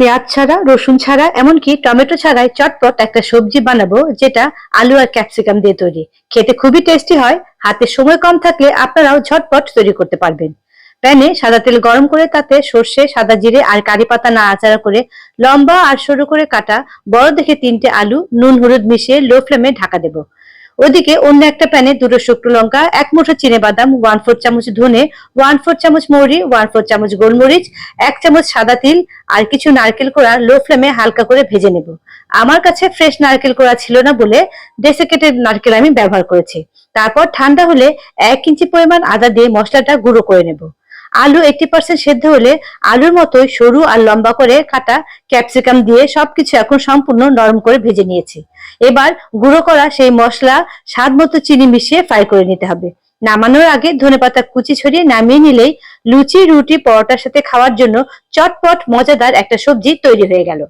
পেঁয়াজ ছাড়া, রসুন ছাড়া, এমনকি টমেটো ছাড়াই চটপট একটা সবজি বানাবো, যেটা আলু আর ক্যাপসিকাম দিয়ে তৈরি। খেতে খুবই টেস্টি হয়, হাতে সময় কম থাকলে আপনারাও ঝটপট তৈরি করতে পারবেন। প্যানে সাদা তেল গরম করে তাতে সর্ষে, সাদা জিরে আর কারি পাতা নাড়াচাড়া করে লম্বা আর সরু করে কাটা, বড় দেখে তিনটে আলু, নুন হলুদ মিশিয়ে লো ফ্লেমে ঢাকা দেবো। ওদিকে অন্য একটা প্যানে দুটো শুকনো লঙ্কা, এক মুঠো চিনে বাদাম ওয়ান ফোর চামচ ধনে ওয়ান ফোর চামচ মৌরি ওয়ান ফোর চামচ গোলমরিচ, এক চামচ সাদা তিল আর কিছু নারকেল কোড়া লো ফ্লেমে হালকা করে ভেজে নেব। আমার কাছে ফ্রেশ নারকেল কোড়া ছিল না বলে ডেসিকেটেড নারকেল আমি ব্যবহার করেছি। তারপর ঠান্ডা হলে এক ইঞ্চি পরিমাণ আদা দিয়ে মশলাটা গুঁড়ো করে নেব। আলু এইটি পার্সেন্ট সেদ্ধ হলে আলুর মতোই সরু আর লম্বা করে কাটা ক্যাপসিকাম দিয়ে সবকিছু এখন সম্পূর্ণ নরম করে ভেজে নিয়েছি। এবার গুঁড়ো করা সেই মশলা স্বাদ মতো চিনি মিশিয়ে ফ্রাই করে নিতে হবে। নামানোর আগে ধনেপাতা কুচি ছড়িয়ে নামিয়ে নিলেই লুচি, রুটি, পরোটার সাথে খাওয়ার জন্য চটপট, মজাদার একটা সবজি তৈরি হয়ে গেল।